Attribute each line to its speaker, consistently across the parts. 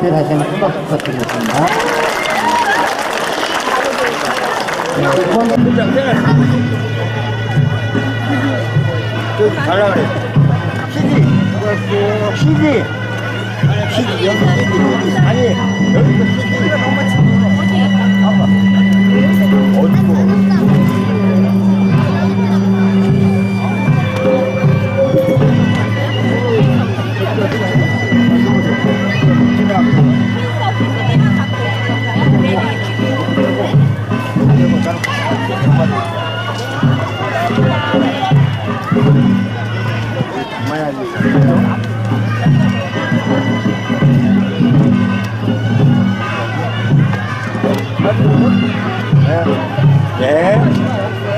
Speaker 1: 다시 한번 큰 박수 부탁드리겠습니다. 네, 두 번째
Speaker 2: 달라 그래. CD. CD. CD 여기 CD 여기 아니 여기도 CD
Speaker 3: Yeah. Yeah.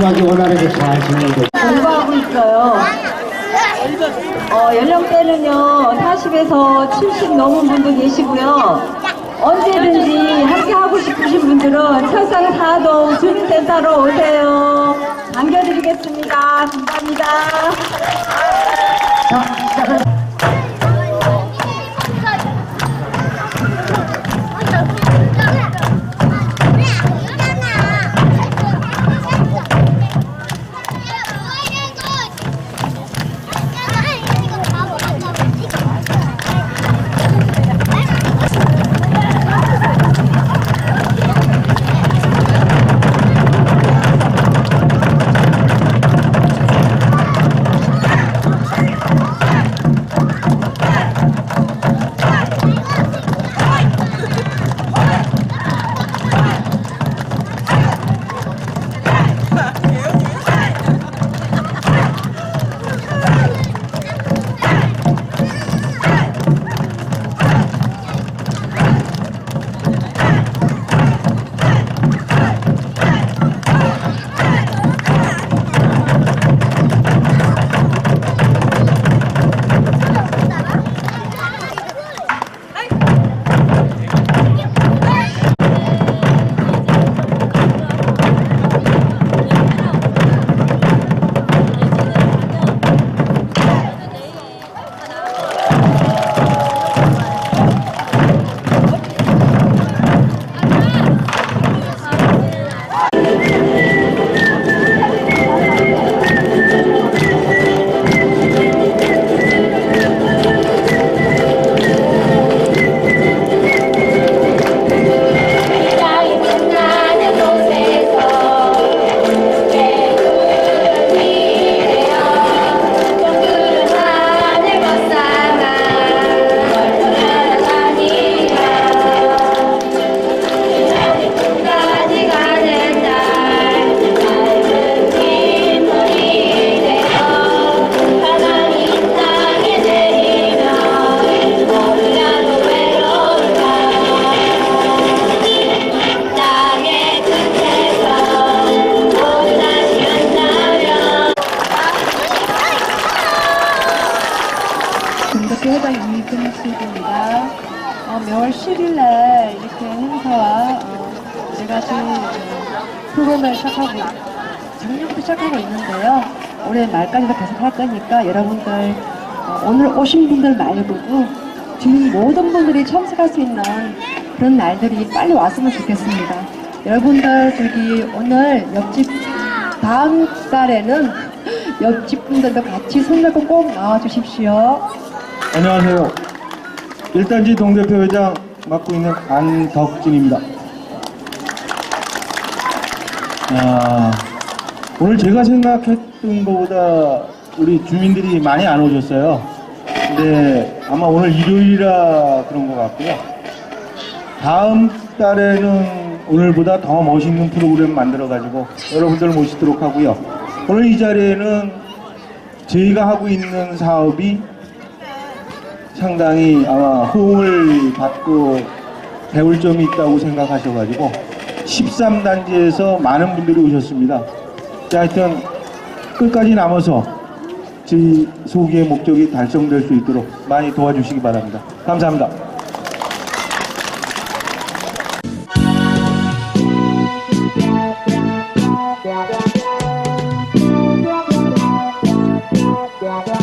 Speaker 1: 음악이 원활하게 잘 진행되고
Speaker 4: 공부하고 있어요. 어, 연령대는요, 40에서 70 넘은 분도 계시고요. 언제든지 함께 하고 싶으신 분들은 철상 4동 주민센터로 오세요. 남겨드리겠습니다. 감사합니다.
Speaker 5: 이금숙입니다. 어, 매월 10일 날 이렇게 행사와 어, 제가 지금 프로그램을 시작하고, 작년부터 시작하고 있는데요. 올해 말까지도 계속 할 거니까 여러분들 어, 오늘 오신 분들 말고도 주민 모든 분들이 참석할 수 있는 그런 날들이 빨리 왔으면 좋겠습니다. 여러분들 저기 오늘 옆집 다음 달에는 옆집 분들도 같이 손 잡고 꼭 나와 주십시오.
Speaker 2: 안녕하세요. 일단지 동대표 회장 맡고 있는 안덕진입니다. 아, 오늘 제가 생각했던 것보다 우리 주민들이 많이 안 오셨어요. 근데 아마 오늘 일요일이라 그런 것 같고요. 다음 달에는 오늘보다 더 멋있는 프로그램 만들어가지고 여러분들 모시도록 하고요. 오늘 이 자리에는 저희가 하고 있는 사업이 상당히 아마 호응을 받고 배울 점이 있다고 생각하셔가지고 13단지에서 많은 분들이 오셨습니다. 자, 하여튼 끝까지 남아서 제 소기의 목적이 달성될 수 있도록 많이 도와주시기 바랍니다. 감사합니다. Yeah.